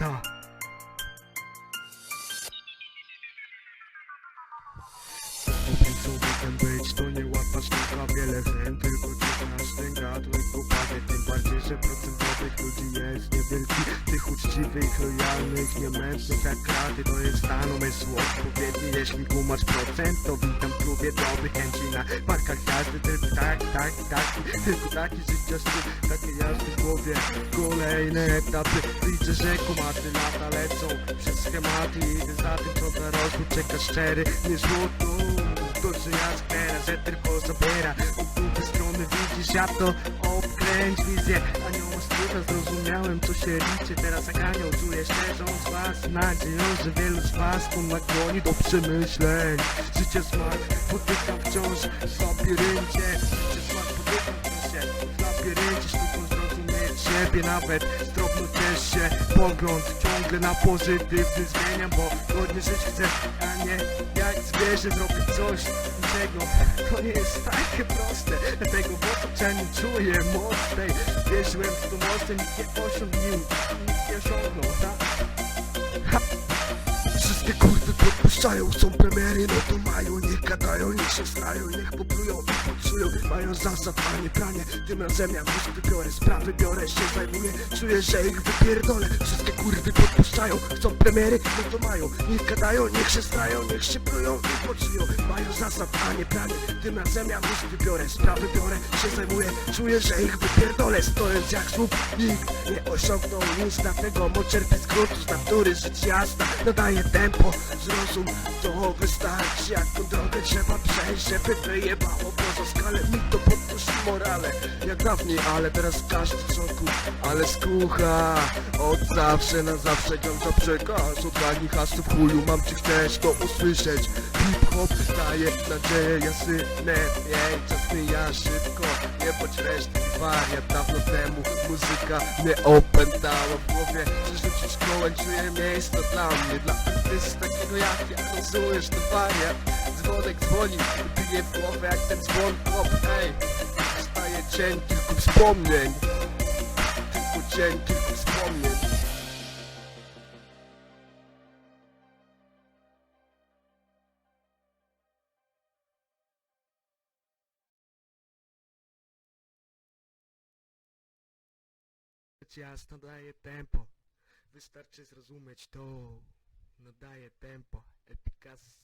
啊 lojalnych, niemęcznych jak kraty To jest stan umysłu. Odpowiedni Jeśli kumasz procent, to witam w klubie dobrych chęci Na parkach jazdy, tylko tak, tak, tak Tylko taki życia styl, takie jazdy w głowie. Kolejne etapy, widzę, że kumaty lata lecą Przez schematy, idę za tym, co za rozwój czeka szczery. Nie złoto to, że ja teraz, że tylko zabiera. Od drugiej strony widzisz, ja to obkręć wizję Anioła struga, zrozumiałem co się liczy. Teraz jak anioł czuję szczerą z was Nadzieją, że wielu z was to nakłoni do przemyśleń. Życie smak, potykam wciąż w labiryncie. Życie smak, potykam wciąż się w labiryncie. Sztuką zrozumieć siebie nawet Zdrobno ciesz się. Pogląd ciągle na pozytywny zmieniam Bo godnie żyć chcę, a nie jak zwierzę zrobić coś niczego To nie jest takie proste. Dlatego w otoczeniu czuję moc tej Wierzyłem w tą moc, nikt nie osiągnił Nikt nie osiągnął, tak? Kurwy podpuszczają, są premiery, no to mają Niech gadają, niech się strają, niech poplują poczują Mają zasad, a nie pranie, tym razem ja już wybiorę Sprawy biorę, się zajmuję, czuję, że ich wypierdolę. Wszystkie kurwy podpuszczają, chcą premiery, no to mają Niech gadają, niech się strają, niech się plują i poczują. Mają zasad, a nie pranie, tym razem ja już wybiorę Sprawy biorę, się zajmuję, czuję, że ich wypierdolę. Stojąc jak słup, nikt nie osiągnął nic Dlatego mo czerpię z gruntu, z natury żyć jasna. Nadaje tempo, zrozum, to wystarczy Jak tą drogę trzeba przejść, żeby wyjebało poza skalę Mi to podnosi morale, jak dawniej Ale teraz każdy w rządku, ale skucha. Od zawsze na zawsze ciągle przekaz Od nich hasów chuju mam czy chcesz to usłyszeć. Hip-hop daje nadzieję, ja synę Jej, czas mija szybko, nie bądź reszty wariat Dawno temu muzyka mnie opętała w głowie. Przerzucić kołem, czuję miejsce dla mnie Dla artysty takiego jak ja, rozumiem, to wariat Dzwonek dzwoni, bije w głowę jak ten dzwon pop. Ej, staje cień kilku wspomnień. Tylko cień kilku wspomnień. Jasno daje tempo. Wystarczy zrozumieć to Nadaje tempo Epikas